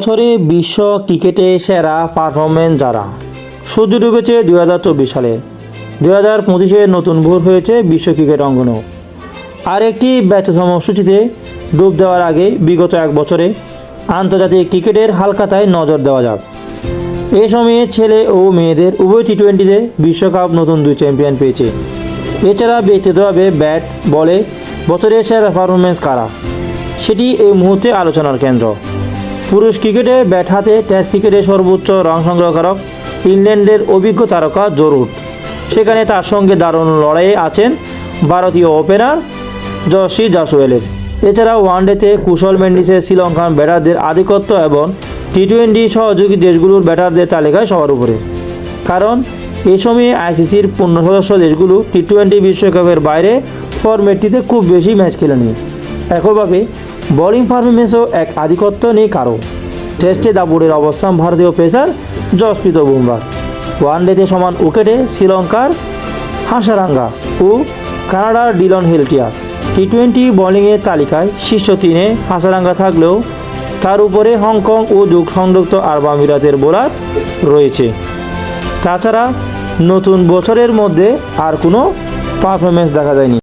বছরে বিশ্ব ক্রিকেটে সেরা পারফরমেন্স যারা? সূর্য ডুবেছে দুই হাজার চব্বিশ সালে। দুই হাজার পঁচিশে নতুন ভোর হয়েছে বিশ্ব ক্রিকেট অঙ্গনেও। আর একটি ব্যর্থতম সূচিতে ডুব দেওয়ার আগে বিগত এক বছরে আন্তর্জাতিক ক্রিকেটের হালকাতায় নজর দেওয়া যাক। এ সময়ে ছেলে ও মেয়েদের উভয় টি টোয়েন্টিতে বিশ্বকাপ নতুন দুই চ্যাম্পিয়ন পেয়েছে। এছাড়া ব্যক্তিগতভাবে ব্যাট, বলে বছরের সেরা পারফরমেন্স কারা? সেটি এই মুহূর্তে আলোচনার কেন্দ্র। পুরুষ ক্রিকেটে ব্যাট হাতে টেস্ট ক্রিকেটে সর্বোচ্চ রান সংগ্রহকারক ইংল্যান্ডের অভিজ্ঞ তারকা জরুর। সেখানে তার সঙ্গে দারুণ লড়াইয়ে আছেন ভারতীয় ওপেনার জসি জাসওয়েলের এছাড়া ওয়ানডেতে কুশল মেন্ডিসের শ্রীলঙ্কান ব্যাটারদের আধিপত্য এবং টি টোয়েন্টি সহযোগী দেশগুলোর ব্যাটারদের তালিকায় সবার উপরে। কারণ এই সময়ে আইসিসির পূর্ণ সদস্য দেশগুলো টি টোয়েন্টি বিশ্বকাপের বাইরে ফরম্যাটটিতে খুব বেশি ম্যাচ খেলেনি। একইভাবে বোলিং পারফরমেন্সও এক আধিপত্য নেই কারও। টেস্টে দাপুরের অবস্থান ভারতীয় পেসার জসপ্রীত বুমরার ওয়ানডেতে সমান উইকেটে শ্রীলঙ্কার হাসারাঙ্গা ও কানাডার ডিলন হেলটিয়ার টি টোয়েন্টি বোলিংয়ের তালিকায় শীর্ষ তিনে হাসারাঙ্গা থাকলেও তার উপরে হংকং ও যুগ সংযুক্ত আরব আমিরাতের বোলার রয়েছে। তাছাড়া নতুন বছরের মধ্যে আর কোনো পারফরমেন্স দেখা যায়নি।